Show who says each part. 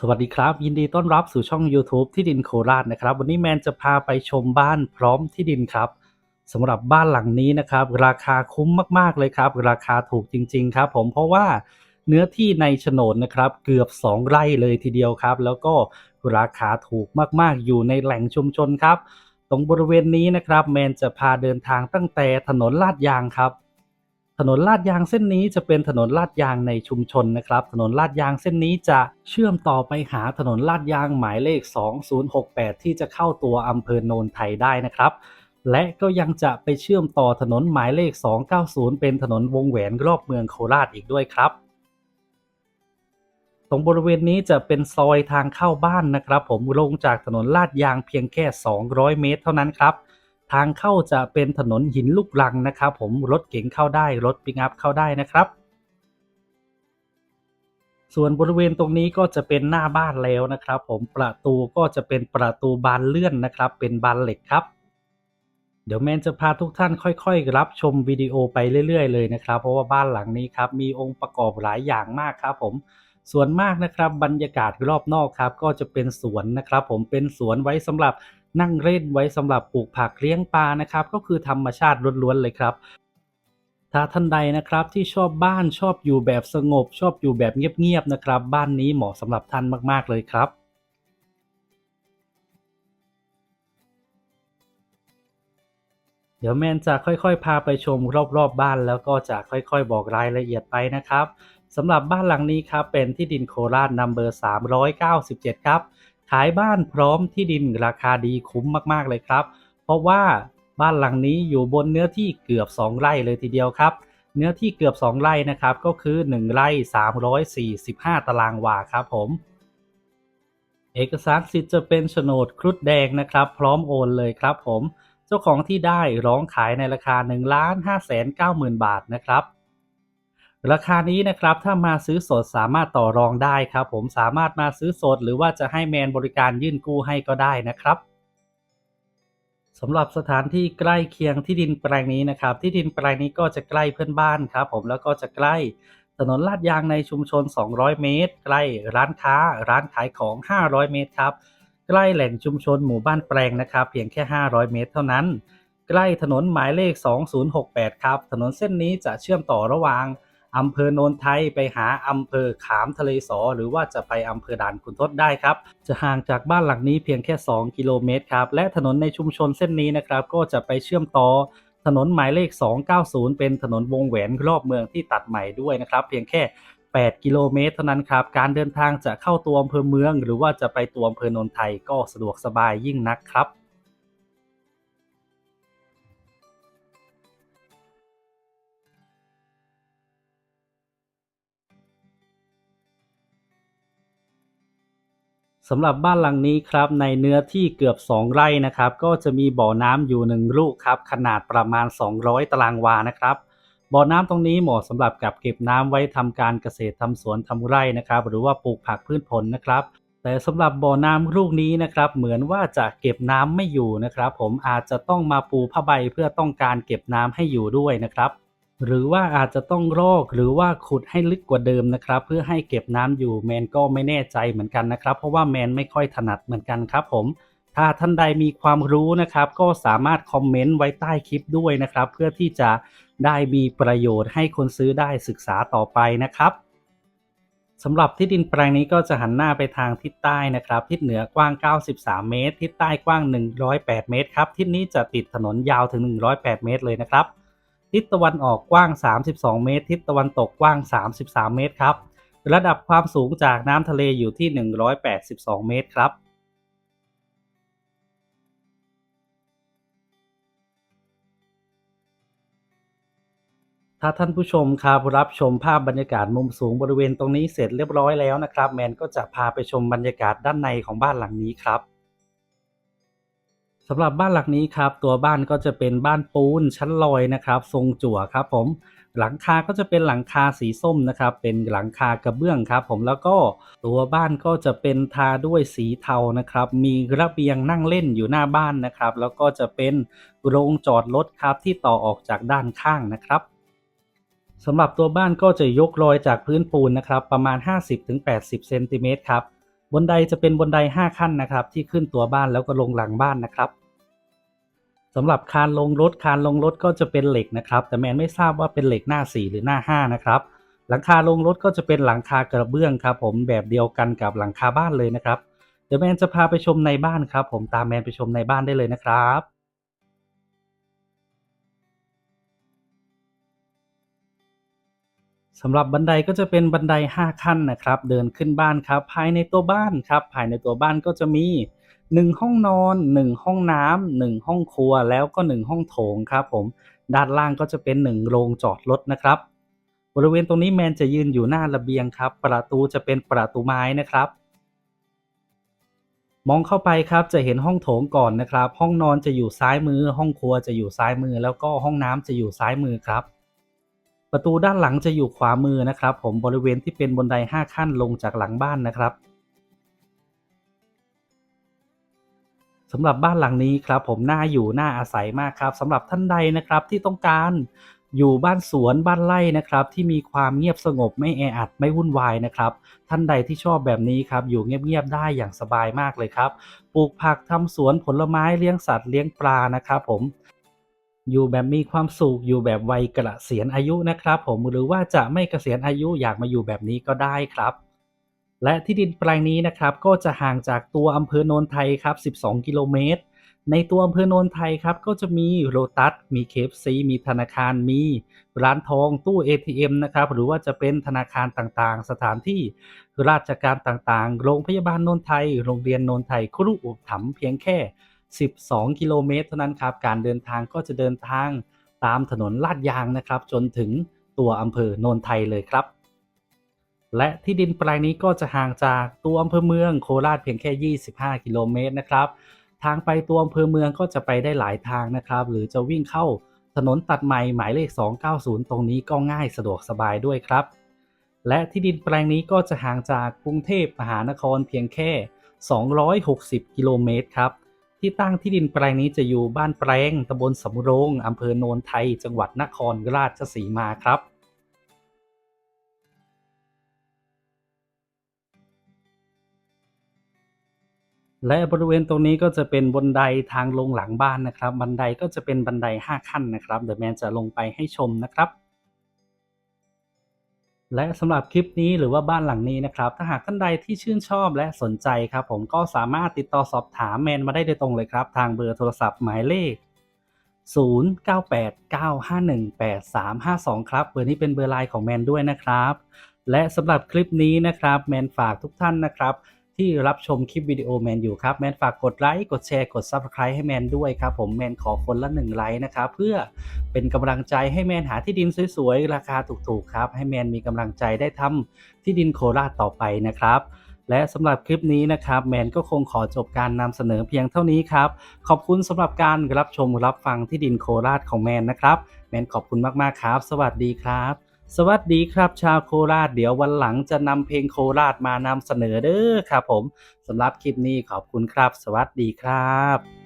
Speaker 1: สวัสดีครับ ยินดีต้อนรับสู่ช่อง YouTube ที่ดินโคราชนะครับ วันนี้แมนจะพาไปชมบ้านพร้อมที่ดินครับสำหรับบ้านหลังนี้นะครับ ราคาคุ้มมากๆเลยครับ ราคาถูกจริง ๆ ครับผมเพราะว่าเนื้อที่ในโฉนดนะครับเกือบ 2 ไร่เลยทีเดียวครับ แล้วก็ราคาถูกมากๆ อยู่ในแหล่งชุมชนครับ ตรงบริเวณนี้นะครับ แมนจะพาเดินทางตั้งแต่ถนนลาดยางครับ ถนนลาดยางเส้นนี้จะเป็นถนนลาดยางในชุมชนนะครับ ถนนลาดยางเส้นนี้จะเชื่อมต่อไปหาถนนลาดยางหมายเลข 2068 ที่จะเข้าตัวอำเภอโนนไทยได้นะครับ และก็ยังจะไปเชื่อมต่อถนนหมายเลข 290 เป็นถนนวงแหวนรอบเมืองโคราชอีกด้วยครับตรงบริเวณนี้จะเป็นซอยทางเข้าบ้านนะครับ ผมลงจากถนนลาดยางเพียงแค่ 200 เมตร เท่านั้นครับ ทางเข้าจะเป็นถนนหินลูกรังนะครับ ผมรถเก๋งเข้าได้รถปิกอัพเข้าได้นะครับ ส่วนบริเวณตรงนี้ก็จะเป็นหน้าบ้านแล้วนะครับ ผมประตูก็จะเป็นประตูบานเลื่อนนะครับ เป็นบานเหล็กครับ เดี๋ยวแมนจะพาทุกท่านค่อยๆ รับชมวิดีโอไปเรื่อยๆ เลยนะครับ เพราะว่าบ้านหลังนี้ครับมีองค์ประกอบหลายอย่างมากครับ ผมส่วนมากนะครับบรรยากาศรอบนอกครับ ก็จะเป็นสวนนะครับ ผมเป็นสวนไว้สำหรับ นั่งเล่นไว้สำหรับปลูกผักเลี้ยงปลานะครับ ก็คือธรรมชาติล้วนๆเลยครับ ถ้าท่านใดนะครับที่ชอบบ้านชอบอยู่แบบสงบ ชอบอยู่แบบเงียบๆนะครับ บ้านนี้เหมาะสำหรับท่านมากๆเลยครับเดี๋ยวแมนจะค่อยๆ พาไปชมรอบๆบบ้านแล้วก็จะค่อยๆ บอกรายละเอียดไปนะครับสำหรับบ้านหลังนี้ครับเป็นที่ดินโคราชนัมเบอร์397 ครับ ขายบ้านพร้อมที่ดินราคาดีคุ้มมากๆเลยครับ เพราะว่าบ้านหลังนี้อยู่บนเนื้อที่เกือบ 2 ไร่เลยทีเดียวครับ เนื้อที่เกือบ 2 ไร่นะครับ ก็คือ 1 ไร่ 345 ตารางวาครับผม เอกสารสิทธิ์จะเป็นโฉนดครุฑแดงนะครับ พร้อมโอนเลยครับผม เจ้าของที่ได้ร้องขายในราคา1ล้าน5แสน9หมื่นบาทนะครับ ราคานี้นะครับถ้ามาซื้อสดสามารถต่อรองได้ครับ ผมสามารถมาซื้อสด หรือว่าจะให้แมนบริการยื่นกู้ให้ก็ได้นะครับสำหรับสถานที่ใกล้เคียงที่ดินแปลงนี้นะครับ ที่ดินแปลงนี้ก็จะใกล้เพื่อนบ้านครับ ผมแล้วก็จะใกล้ถนนลาดยางในชุมชน 200 เมตร ใกล้ร้านค้า ร้านขายของ 500 เมตรครับ ใกล้แหล่งชุมชนหมู่บ้านแปลงนะครับ เพียงแค่ 500 เมตรเท่านั้น ใกล้ถนนหมายเลข 2068 ครับ ถนนเส้นนี้จะเชื่อมต่อระหว่าง อำเภอโนนไทยไปหาอำเภอขามทะเลสอ หรือว่าจะไปอำเภอด่านขุนทดได้ครับ จะห่างจากบ้านหลังนี้เพียงแค่ 2 กิโลเมตรครับ และถนนในชุมชนเส้นนี้นะครับ ก็จะไปเชื่อมต่อถนนหมายเลข 290 เป็นถนนวงแหวนรอบเมืองที่ตัดใหม่ด้วยนะครับ เพียงแค่ 8 กิโลเมตรเท่านั้นครับ การเดินทางจะเข้าตัวอำเภอเมือง หรือว่าจะไปตัวอำเภอโนนไทยก็สะดวกสบายยิ่งนักครับ สำหรับบ้านหลังนี้ครับในเนื้อที่เกือบ 2 ไร่นะครับก็จะมีบ่อน้ำอยู่ 1 ลูกครับขนาดประมาณ 200 ตารางวานะครับบ่อน้ำตรงนี้เหมาะสำหรับกับเก็บน้ำไว้ทำการเกษตรทำสวนทำไร่นะครับ หรือว่าปลูกผักพืชผลนะครับ แต่สำหรับบ่อน้ำลูกนี้นะครับเหมือนว่าจะเก็บน้ำไม่อยู่นะครับ ผมอาจจะต้องมาปูผ้าใบเพื่อต้องการเก็บน้ำให้อยู่ด้วยนะครับ หรือว่าอาจจะต้องรอกหรือว่าขุดให้ลึกกว่าเดิมนะครับ เพื่อให้เก็บน้ำอยู่แมนก็ไม่แน่ใจเหมือนกันนะครับ เพราะว่าแมนไม่ค่อยถนัดเหมือนกันครับ ผม ถ้าท่านใดมีความรู้นะครับ ก็สามารถคอมเมนต์ไว้ใต้คลิปด้วยนะครับ เพื่อที่จะได้มีประโยชน์ให้คนซื้อได้ศึกษาต่อไปนะครับสำหรับที่ดินแปลงนี้ก็จะหันหน้าไปทางทิศใต้นะครับ ทิศเหนือกว้าง 93 เมตร ทิศใต้กว้าง 108 เมตรครับ ทิศนี้จะติดถนนยาวถึง 108 เมตรเลยนะครับ ทิศตะวันออกกว้าง 32 เมตร ทิศตะวันตกกว้าง 33 เมตรครับ ระดับความสูงจากน้ำทะเลอยู่ที่ 182 เมตรครับ ถ้าท่านผู้ชมครับรับชมภาพบรรยากาศมุมสูงบริเวณตรงนี้เสร็จเรียบร้อยแล้วนะครับ แมนก็จะพาไปชมบรรยากาศด้านในของบ้านหลังนี้ครับ สำหรับบ้านหลังนี้ครับ ตัวบ้านก็จะเป็นบ้านปูนชั้นลอยนะครับ ทรงจั่วครับ ผมหลังคาก็จะเป็นหลังคาสีส้มนะครับ เป็นหลังคากระเบื้องครับ ผมแล้วก็ตัวบ้านก็จะเป็นทาด้วยสีเทานะครับ มีระเบียงนั่งเล่นอยู่หน้าบ้านนะครับ แล้วก็จะเป็นโรงจอดรถครับที่ต่อออกจากด้านข้างนะครับสำหรับตัวบ้านก็จะยกลอยจากพื้นปูนนะครับ ประมาณ 50-80เซนติเมตรครับ บนไดจะเป็นบนได 5 ขั้นนะครับ ที่ขึ้นตัวบ้านแล้วก็ลงหลังบ้านนะครับสำหรับคานลงรถคานลงรถก็จะเป็นเหล็กนะครับ แต่แมนไม่ทราบว่าเป็นเหล็กหน้า 4 หรือหน้า 5 นะครับหลังคาลงรถก็จะเป็นหลังคากระเบื้องครับ ผมแบบเดียวกันกับหลังคาบ้านเลยนะครับ เดี๋ยวแมนจะพาไปชมในบ้านครับ ผมตามแมนไปชมในบ้านได้เลยนะครับ สำหรับบันไดก็จะเป็นบันได 5 ขั้นนะครับ เดินขึ้นบ้านครับ ภายในตัวบ้านครับ ภายในตัวบ้านก็จะมี 1 ห้องนอน 1 ห้องน้ำ1ห้องครัวแล้วก็ 1 ห้องโถงครับผมด้านล่างก็จะเป็น 1 โรงจอดรถนะครับ บริเวณตรงนี้แมนจะยืนอยู่หน้าระเบียงครับ ประตูจะเป็นประตูไม้นะครับ มองเข้าไปครับจะเห็นห้องโถงก่อนนะครับ ห้องนอนจะอยู่ซ้ายมือ ห้องครัวจะอยู่ซ้ายมือ แล้วก็ห้องน้ำจะอยู่ซ้ายมือครับ ประตูด้านหลังจะอยู่ขวามือนะครับ ผมบริเวณที่เป็นบนได 5 ขั้นลงจากหลังบ้านนะครับสำหรับบ้านหลังนี้ครับผมน่าอยู่น่าอาศัยมากครับสำหรับท่านใดนะครับที่ต้องการอยู่บ้านสวนบ้านไร่นะครับ ที่มีความเงียบสงบไม่แออัดไม่วุ่นวายนะครับ ท่านใดที่ชอบแบบนี้ครับ อยู่เงียบๆได้อย่างสบายมากเลยครับ ปลูกผักทำสวนผลไม้เลี้ยงสัตว์เลี้ยงปลานะครับ ผม อยู่แบบมีความสุขอยู่แบบวัยเกษียณอายุนะครับผมหรือว่าจะไม่เกษียณอายุอยากมาอยู่แบบนี้ก็ได้ครับ และที่ดินแปลงนี้นะครับก็จะห่างจากตัวอำเภอโนนไทยครับ 12 กิโลเมตร ในตัวอำเภอโนนไทยครับก็จะมีโรตัสมีเคฟซีมีธนาคารมีร้านทองตู้ ATM นะครับหรือว่าจะเป็นธนาคารต่างๆ สถานที่ราชการต่างๆ โรงพยาบาลโนนไทย โรงเรียนโนนไทยครุอุปถัมภ์เพียงแค่ 12 กิโลเมตรเท่านั้นครับ การเดินทางก็จะเดินทางตามถนนลาดยางนะครับ จนถึงตัวอำเภอโนนไทยเลยครับ และที่ดินแปลงนี้ก็จะห่างจากตัวอำเภอเมืองโคราชเพียงแค่ 25 กิโลเมตรนะครับ ทางไปตัวอำเภอเมืองก็จะไปได้หลายทางนะครับ หรือจะวิ่งเข้าถนนตัดใหม่หมายเลข 290 ตรงนี้ก็ง่ายสะดวกสบายด้วยครับ และที่ดินแปลงนี้ก็จะห่างจากกรุงเทพมหานครเพียงแค่ 260 กิโลเมตรครับ ที่ตั้งที่ดินแปลงนี้จะอยู่บ้านแปลงตำบลสำโรงอำเภอโนนไทย จังหวัดนครราชสีมาครับ และบริเวณตรงนี้ก็จะเป็นบันไดทางลงหลังบ้านนะครับ บันไดก็จะเป็นบันได 5 ขั้นนะครับ เดี๋ยวแมนจะลงไปให้ชมนะครับ และสำหรับคลิปนี้หรือว่าบ้านหลังนี้นะครับ ถ้าหากท่านใดที่ชื่นชอบและสนใจครับ ผมก็สามารถติดต่อสอบถามแมนมาได้โดยตรงเลยครับ ทางเบอร์โทรศัพท์หมายเลข 0989518352 ครับ เบอร์นี้เป็นเบอร์ไลน์ของแมนด้วยนะครับ และสำหรับคลิปนี้นะครับ แมนฝากทุกท่านนะครับ ที่รับชมคลิปวิดีโอแมนอยู่ครับแมนฝากกดไลค์กดแชร์กด Subscribe ให้แมนด้วยครับผมแมนขอคนละ1ไลค์นะครับเพื่อเป็นกำลังใจให้แมนหาที่ดินสวยๆ ราคาถูกๆครับ ให้แมนมีกำลังใจได้ทำที่ดินโคราชต่อไปนะครับและสำหรับคลิปนี้นะครับแมนก็คงขอจบการนำเสนอเพียงเท่านี้ครับ ขอบคุณสำหรับการรับชมรับฟังที่ดินโคราชของแมนนะครับ แมนขอบคุณมากๆครับ สวัสดีครับ สวัสดีครับชาวโคราชเดี๋ยววันหลังจะนำเพลงโคราชมานำเสนอเด้อครับผมสำหรับคลิปนี้ขอบคุณครับ สวัสดีครับ